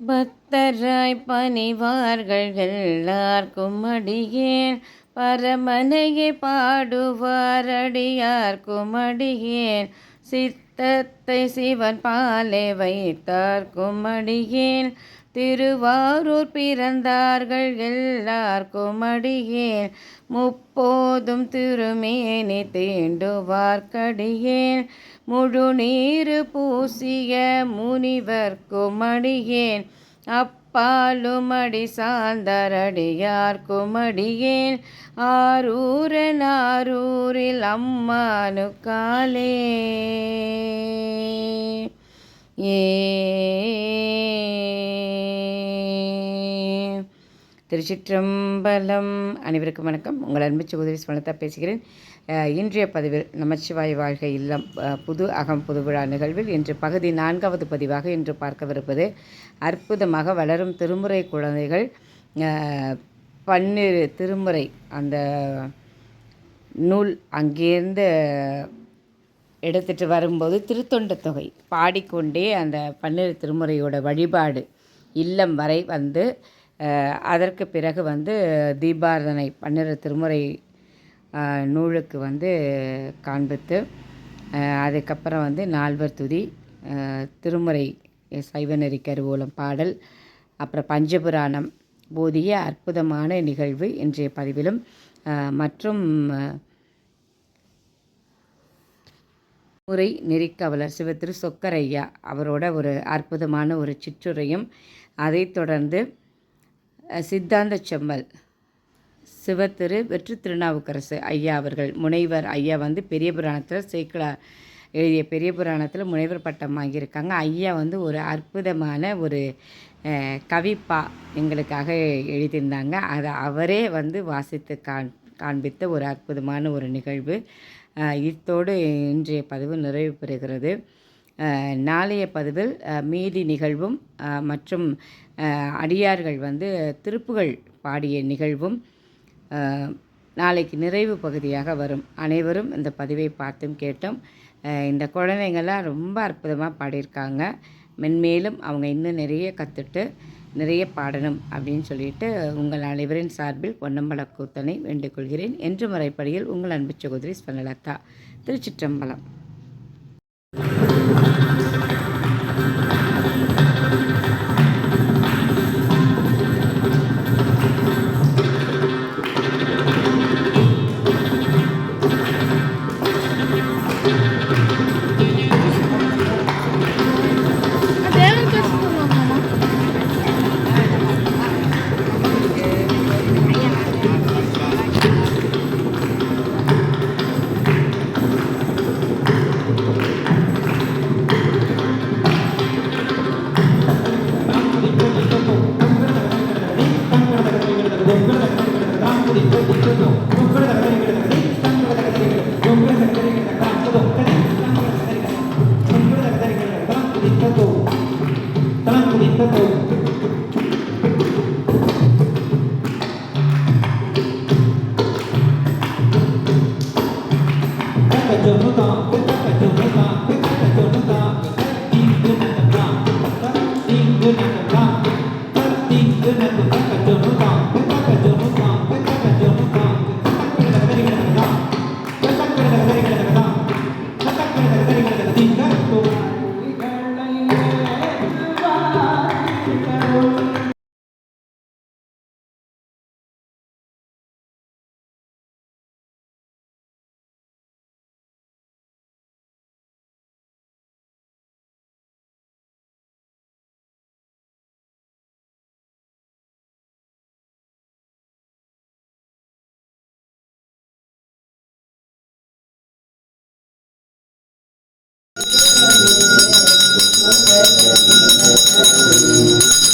பக்தராய் பணிவார்கள் எல்லார்க்கும் அடியேன் பரமனையே பாடுவார் அடியார்க்கும் அடியேன் சித்தத்தை சிவன் பாலே வைத்தார்க்கும் அடியேன் திருவாரூர் பிறந்தார்கள் எல்லார்க்கும் அடியேன். முப்போதும் திருமேனி தீண்டுவார்க்கடியேன் முழு நீரு பூசிய முனிவர்க்கும் அடியேன். அப்பாலும் அடி சார்ந்தரடியார்க்கும் அடியேன். ஆரூரன் ஆரூரில் அம்மானு காலே. திருச்சிற்றம்பலம் அனைவருக்கும் வணக்கம். உங்கள் அன்பு சகோதரி ஸ்மலதா பேசுகிறேன். இன்றைய பதிவில் நமச்சிவாய் வாழ்க இல்லம் புது அகம் புது விழா நிகழ்வில் இன்று பகுதி நான்காவது பதிவாக இன்று பார்க்கவிருப்பது. அற்புதமாக வளரும் திருமுறை குழந்தைகள் பன்னிரு திருமுறை அந்த நூல் அங்கேருந்து எடுத்துட்டு வரும்போது திருத்தொண்ட தொகை. பாடிக்கொண்டே அந்த பன்னிரு திருமுறையோட வழிபாடு இல்லம் வரை வந்து அதற்கு பிறகு வந்து தீபாரதனை பன்னிரு திருமுறை நூலுக்கு வந்து காண்பித்து அதுக்கப்புறம் வந்து நால்வர் துதி திருமுறை சைவநெறி கருவூலம் பாடல் அப்புறம் பஞ்சபுராணம் போதிய அற்புதமான நிகழ்வு இன்றைய பதிவிலும் மற்றும் முறை நெறிக்காவலர் சிவ திரு சொக்கரையா அவரோட ஒரு அற்புதமான ஒரு சிற்றுரையும். அதைத் தொடர்ந்து சித்தாந்த செம்மல் சிவ திரு திருநாவுக்கரசு ஐயா அவர்கள் முனைவர் ஐயா வந்து பெரிய புராணத்தில் சேக்கலா எழுதிய பெரிய புராணத்தில் முனைவர் பட்டம் வாங்கியிருக்காங்க. ஐயா வந்து ஒரு அற்புதமான ஒரு கவிப்பா எங்களுக்காக எழுதியிருந்தாங்க. அதை அவரே வந்து வாசித்து காண் காண்பித்த ஒரு அற்புதமான ஒரு நிகழ்வு. இத்தோடு இன்றைய பதிவு நிறைவு பெறுகிறது. நாளைய பதிவில் மீதி நிகழ்வும் மற்றும் அடியார்கள் வந்து திருப்புகள் பாடிய நிகழ்வும் நாளைக்கு நிறைவு பகுதியாக வரும். அனைவரும் இந்த பதிவை பார்த்தும் கேட்டோம். இந்த குழந்தைங்கள்லாம் ரொம்ப அற்புதமாக பாடியிருக்காங்க. மென்மேலும் அவங்க இன்னும் நிறைய கற்றுட்டு நிறைய பாடணும் அப்படின்னு சொல்லிட்டு உங்கள் அனைவரின் சார்பில் பொன்னம்பல கூத்தனை வேண்டிக் கொள்கிறேன். என்று முறைப்படியில் உங்கள் அன்பு சகோதரி ஸ்வனலதா திருச்சிற்றம்பலம்.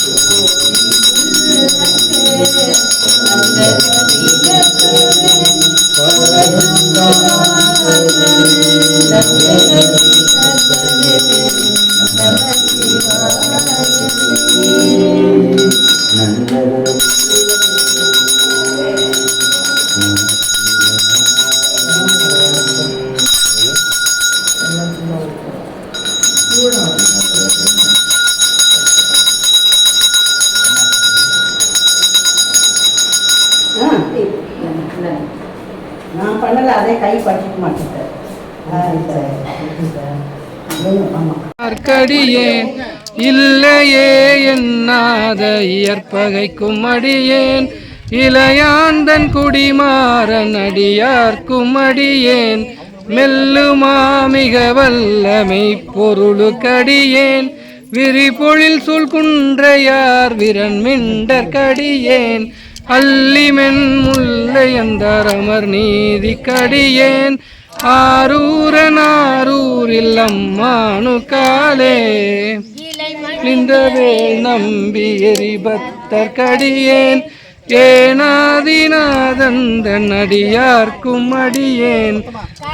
Thank you. அடியே இல்லையே என்னாத இயற்பகைக்கும் அடியேன் இளையாந்தன் குடிமாறன் அடியார்க்கும் அடியேன் மெல்லுமா மிக வல்லமை பொருளுக்கடியேன் விரிபொழில் சொல் குன்றையார் விரன் மிண்டர் கடியேன். அல்லிமென் முல்லை அந்த அந்தரமர் நீதி கடியேன். ஆரூரன் ஆரூரில் அம்மானு காலே இந்த நம்பி எரிபத்தர் கடியேன். ஏனாதிநாதந்தன் அடியார்க்கும் அடியேன்.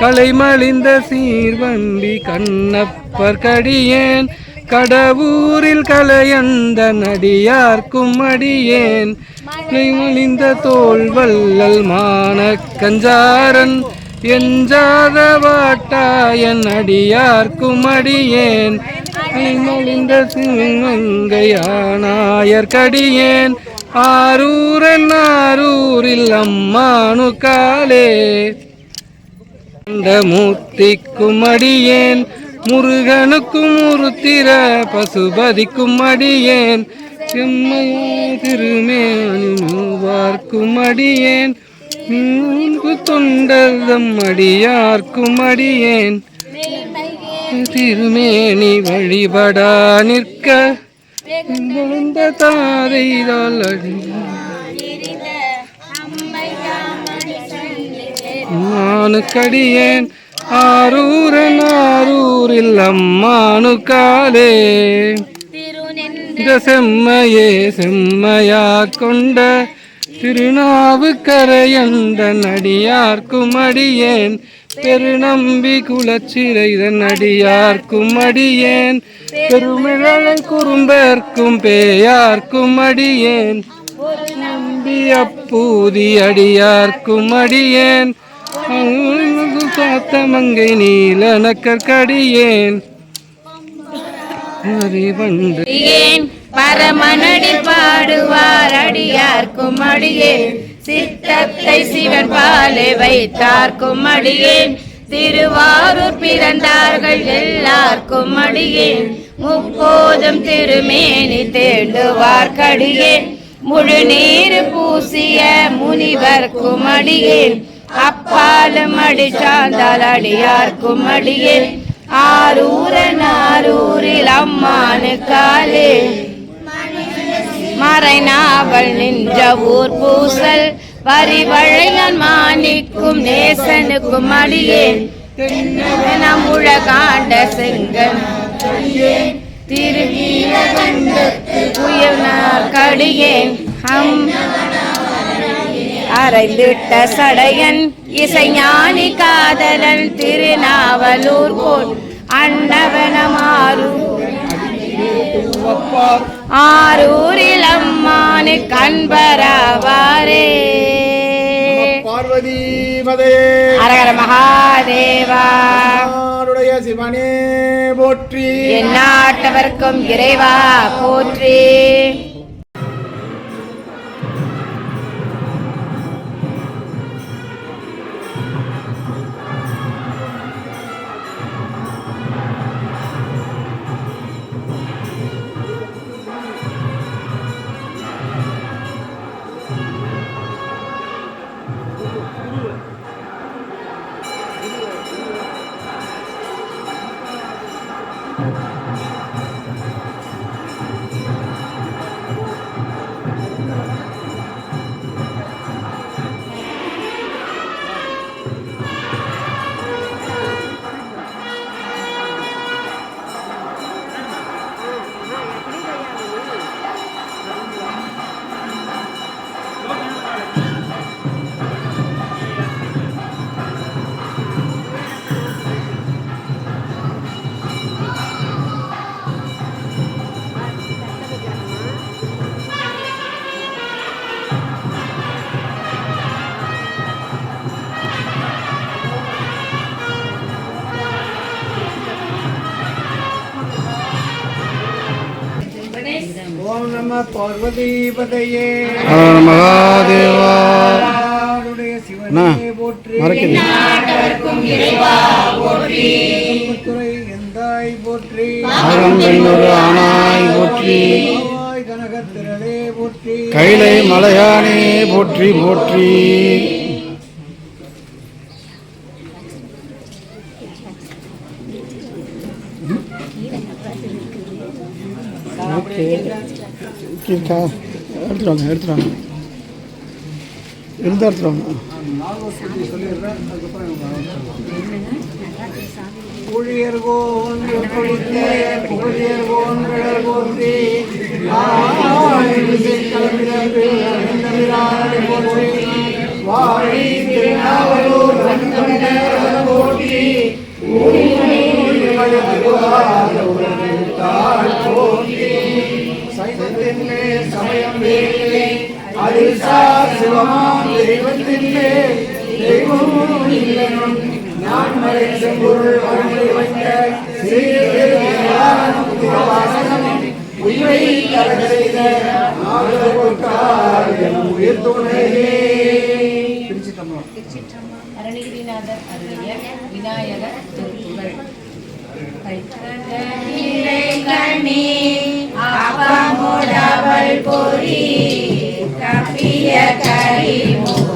கலைமலிந்த சீர்வம்பி கண்ணப்பர் கடியேன். கடவுரில் கலையந்த நடியார்க்கும் அடியேன். மலிந்த தோல் வல்லல் மான கஞ்சாரன். எஞ்சாத வாட்டாயன் அடியார்க்கும் அடியேன் மலிந்த சிவங்கையானாயர் கடியேன். ஆரூரன் ஆரூரில் அம்மானு காலே. மூர்த்திக்கும் அடியேன் முருகனுக்கும் உருத்திர பசுபதிக்கும் அடியேன் செம்மையா திருமேனுவார்க்கும் அடியேன் நீங்கு தொண்டர்தம் அடியார்க்கும் அடியேன். திருமேனி வழிபடா நிற்க. விழுந்த தாதைதால் அடி அம்மானுக்கடியேன் ஆரூரன் ஆரூரில் அம்மானு காலே செம்மையே செம்மையா கொண்ட திருநாவுக்கரையந்த நடியார்க்கும் அடியேன் பெருநம்பி குலச்சிறைதன் அடியார்க்கும் அடியேன் பெருமிழலை குறும்பர்க்கும் பேயார்க்கும் அடியேன் நம்பி அப்பூதி அடியார்க்கும் அடியேன் சாத்தமங்கை நீலனக்கர் கடியேன் அறிவண்டு பரமனடி பாடுவார் அடியார்க்கும் அடியேன் சித்தத்தை சிவன் பாலே வைத்தார்க்கும் அடியேன் திருவாரூர் பிறந்தார்கள் எல்லார்க்கும் அடியேன் முப்போதும் திருமேனி தேண்டுவார் கடியேன். முழு நீர் பூசிய முனிவர்க்கும் அடியேன் அப்பாலும் அடி சார்ந்தால் அடியார்க்கும் அடியேன் ஆரூரன் ஆரூரில் அம்மானு காலே. மறைநாவல் நின்ற ஊர் பூசல். வரிவழையன் மாணிக்கும் நேசனுக்கும் அடியேன். நம் உலகாண்ட செங்கன் திருநீலகண்டத்துயர்னார் கடியேன். ஹம். அரைந்திட்ட சடையன் இசைஞானி காதலன் திருநாவலூர் போல். அண்டவனமாறு ஆரூரில் அம்மானு கண்பரவாரே. பார்வதி மதையே. அரகர மகாதேவா. சிவனே போற்றி. எந்நாட்டவர்க்கும் இறைவா போற்றி. நம பார்வதி பதையே ஹர மகாதேவா. சிவனே போற்றி. துறை எந்தாய் போற்றி. ஆனாய் போற்றி. கனகத்திரளே போற்றி. கைலை மலையானே போற்றி போற்றி. எடுத்துட்டு வாங்க எடுத்துட்டு வாங்க. இருந்தா எடுத்துட்டு வாங்க. ஊழியர்கோன் வாழி திருநாவலூர் திருவாத உலகத்தாள் போற்றி சைவத்தின் மேல் சமயம் வேலே அதில் சார் சிவமாம் தெய்வத்தின் மேல் தெய்வம் இல்லைனும். நான் மறை செம்பொருள் வழங்கி வைக்க ஸ்ரீவாசனம் உயிரை தர செய்த நாகர் எனும் உயிர் துணையே. அருணகிரிநாதர் அருளிய விநாயகர் திருப்புகழ் মোরা বলপুরি কাপিয়া কারি মোরা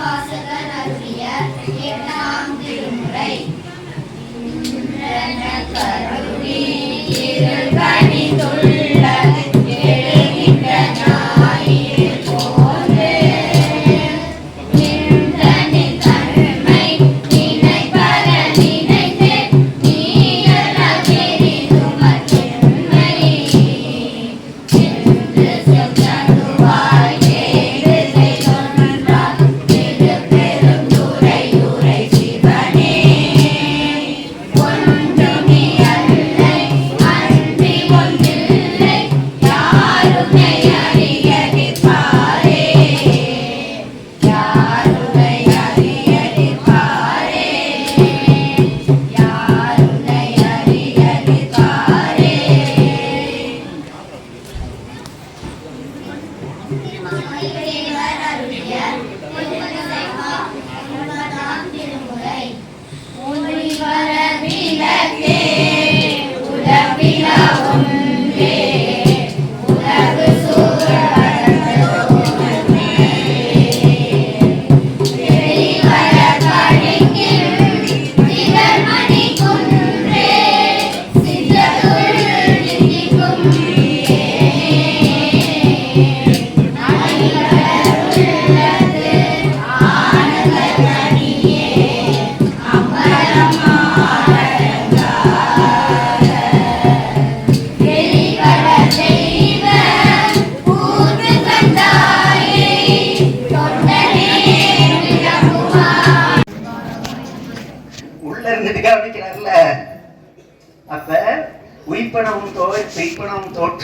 வாசகர் அருளிய எட்டாம் திருமுறை. கருணி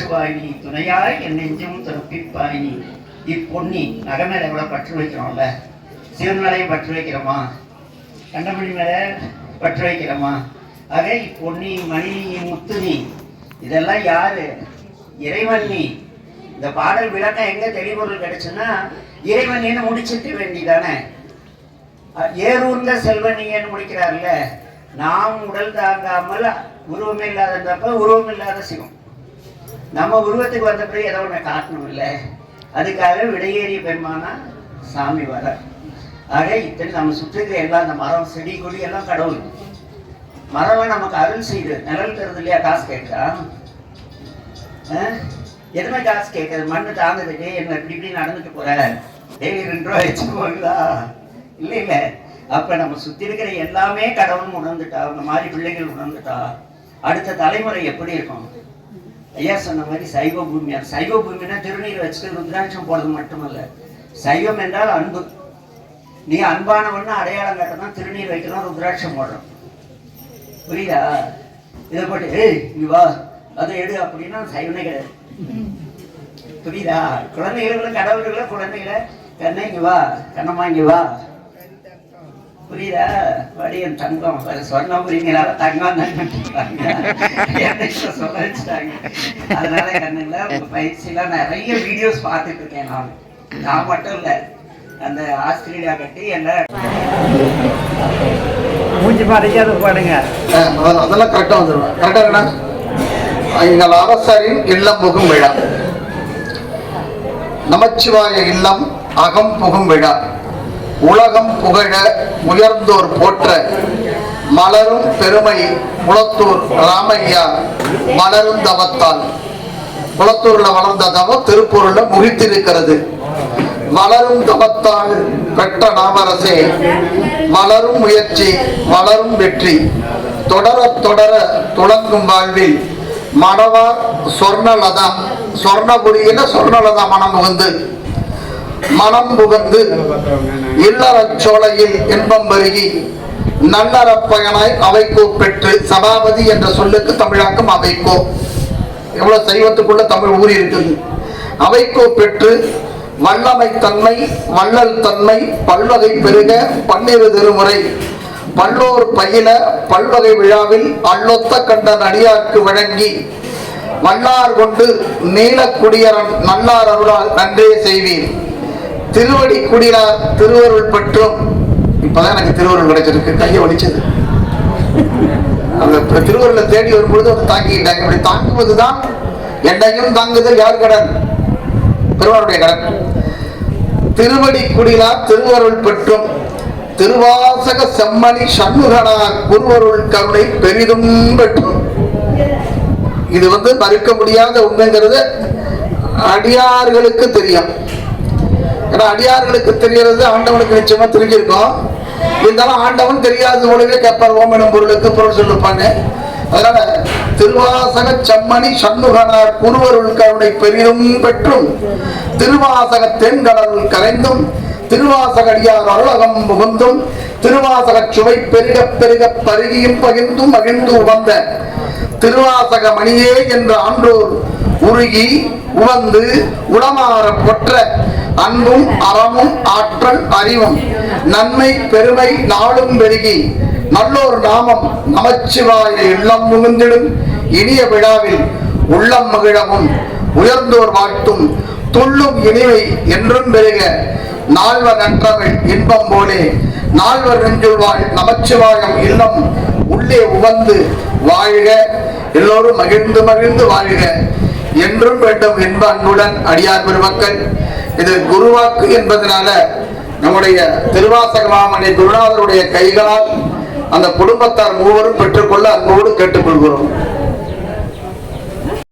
பெய்ப்பனவும் நீ துணையாய் என் நெஞ்சும் துறப்பிப்பாய் நீ இப்பொன்னி மேலே கூட பற்று வைக்கிறோம்ல. சிவன் மேலையும் பற்று வைக்கிறோமா? கண்டமணி மேலே பற்று வைக்கிறோமா? ஆக இப்பொன்னி மணி முத்து நீ இதெல்லாம் யாரு? இறைவன் நீ இந்த பாடல் விளக்கம் எங்க தெளிவுகள் கிடைச்சுன்னா இறைவன் என்ன முடிச்சிட்டு வேண்டிதானே ஏறூர்ந்த செல்வனியன்னு முடிக்கிறார்ல. நாம் உடல் தாங்காமல் உருவமே இல்லாதப்ப உருவம் இல்லாத சிவம். நம்ம உருவத்துக்கு வந்த பிறகு ஏதோ ஒன்று காட்டணும் இல்லை அதுக்காக விடையேறிய பெருமானா சாமி வர. ஆக இத்தனை நம்ம சுற்றுகிற எல்லாம் அந்த மரம் செடி கொடி எல்லாம் கடவுள். மரம்லாம் நமக்கு அருள் செய்யுது நிழல் தருது இல்லையா? காசு கேட்குறா எதுவுமே காசு கேட்குது. மண்ணு தாங்குதுக்கு என்ன இப்படி இப்படி நடந்துட்டு போற. ஏய் ரெண்டு ரூபா வச்சுக்கோங்களா இல்லை இல்லை. அப்போ நம்ம சுற்றி இருக்கிற எல்லாமே கடவுள்னு உணர்ந்துட்டா அந்த மாதிரி பிள்ளைகள் உணர்ந்துட்டா அடுத்த தலைமுறை எப்படி இருக்கும்? ஐயா சொன்ன மாதிரி சைவ பூமியார் சைவ பூமினா திருநீர் வச்சுட்டு ருத்ராட்சம் போடுறது மட்டுமல்ல. சைவம் என்றால் அன்பு. நீ அன்பானவன்னு அடையாளம் கட்டணும் திருநீர் வைக்கிறோம் ருத்ராட்சம் போடுறோம். புரியுதா? இதை போட்டு ஏய் இங்க வா. அதை எடு அப்படின்னா சைவனே கிடையாது. புரியுதா? குழந்தைகளுக்குள்ள கடவுளுக்குள்ள குழந்தைகளை கண்ணை இங்க வா. கண்ணம்மா இங்க வா. புரியுதா? வடிவன் தங்கம். அது சொர்ணபுரிங்கிறால தங்கம் தான் சொல்ல வச்சுட்டாங்க. அதனால கண்ணுல உங்க பயிற்சியில நிறைய வீடியோஸ் பார்த்துட்டு இருக்கேன் நான். நான் மட்டும் இல்ல. அந்த ஆஸ்திரேலியா கட்டி எல்லாம் மூஞ்சி மறைக்காத பாடுங்க. அதெல்லாம் கரெக்டாக வந்துடுவேன் கரெக்டாக எங்கள் அரசரின் இல்லம் புகும் விழா. நமச்சிவாய இல்லம் அகம் புகும் விழா. உலகம் புகழ உயர்ந்தோர் போற்ற மலரும் பெருமை குளத்தூர் ராமையா மலரும் தவத்தால். குளத்தூர்ல வளர்ந்த தவம் திருப்பூர்ல முகித்திருக்கிறது. வளரும் தவத்தால் பெற்ற நாமரசே வளரும் முயற்சி வளரும் வெற்றி. தொடர தொடர துளங்கும் வாழ்வில் மணவார் சொர்ணலதா சொர்ணபுரியில சொர்ணலதா மனம் புகுந்து மனம் புகந்து இல்லறச் சோலையில் இன்பம் பெருகி நல்லறப்பயனாய் அவைக்கோ பெற்று சபாபதி என்ற சொல்லுக்கு தமிழாக்கம் அவைக்கோ எவ்வளவு சைவத்துக்குள்ள தமிழ் ஊறி இருக்குது. அவைக்கோ பெற்று வல்லமை தன்மை வள்ளல் தன்மை பல்வகை பெருக பன்னிரு திருமுறை. பல்லோர் பயில பல்வகை விழாவில் அல்லொத்த கண்ட நடிகார்க்கு வழங்கி வல்லார் கொண்டு நீலக்குடியரன் நல்லார் அருளால் நன்றே செய்வீர். திருவடி குடிலா திருவருள் பற்றும். இப்பதான் எனக்கு திருவருள் கிடைச்சிருக்கு. கையை ஒழிச்சது அந்த திருவருளை தேடி வரும்பொழுது அதை தாங்கிக்கிட்டாங்க இப்படி தாங்குவதுதான் என்னையும் தாங்குதல் யார் கடன்? பெருமாளுடைய கடன். திருவடி குடிலா திருவருள் பெற்றும். திருவாசக செம்மணி சண்முகனா குருவருள் கருணை பெரிதும் பெற்றும். இது வந்து மறுக்க முடியாத உண்மைங்கிறது அடியார்களுக்கு தெரியும். ஏன்னா அடியார்களுக்கு தெரியறது ஆண்டவனுக்கு நிச்சயமா தெரிஞ்சிருக்கும். இருந்தாலும் ஆண்டவன் தெரியாத ஒழுவே கேட்பார். ஓமனும் பொருளுக்கு பொருள் சொல்லிருப்பாங்க. அதனால திருவாசக செம்மணி சண்முகனார் குருவருள் கருணை பெரிதும் பெற்றும். திருவாசக தென்கடல் கரைந்தும் திருவாசக அடியார் அருளகம் புகுந்தும் திருவாசக சுவை பெருக பெருக பருகியும் பகிர்ந்தும் மகிழ்ந்து உகந்த திருவாசக மணியே என்ற ஆன்றோர் உருகி உவந்து உளமாற பொற்ற அன்பும் அறமும் ஆற்றல் அறிவும் நன்மை பெருமை நாளும் பெருகி நல்லோர் நாமம் நமச்சிவாய இல்லம் முகுந்திடும் இனிய விழாவில் உள்ளம் மகிழவும் உயர்ந்தோர் வாழ்த்தும் துள்ளும் இனிமை என்றும் பெருக. நால்வர் நன்றவள் இன்பம் போலே. நால்வர் நெஞ்சுள்வாய் நமச்சிவாயம் இல்லம் உள்ளே உவந்து வாழ்க. எல்லோரும் மகிழ்ந்து மகிழ்ந்து வாழ்க. என்றும் வேண்டும் என்ப அன்புடன் அடியார் பெருமக்கள் இது குருவாக்கு என்பதனால நம்முடைய திருவாசகமாமணி குருநாதருடைய கைகளால் அந்த குடும்பத்தார் மூவரும் பெற்றுக்கொள்ள அன்போடு கேட்டுக்கொள்கிறோம்.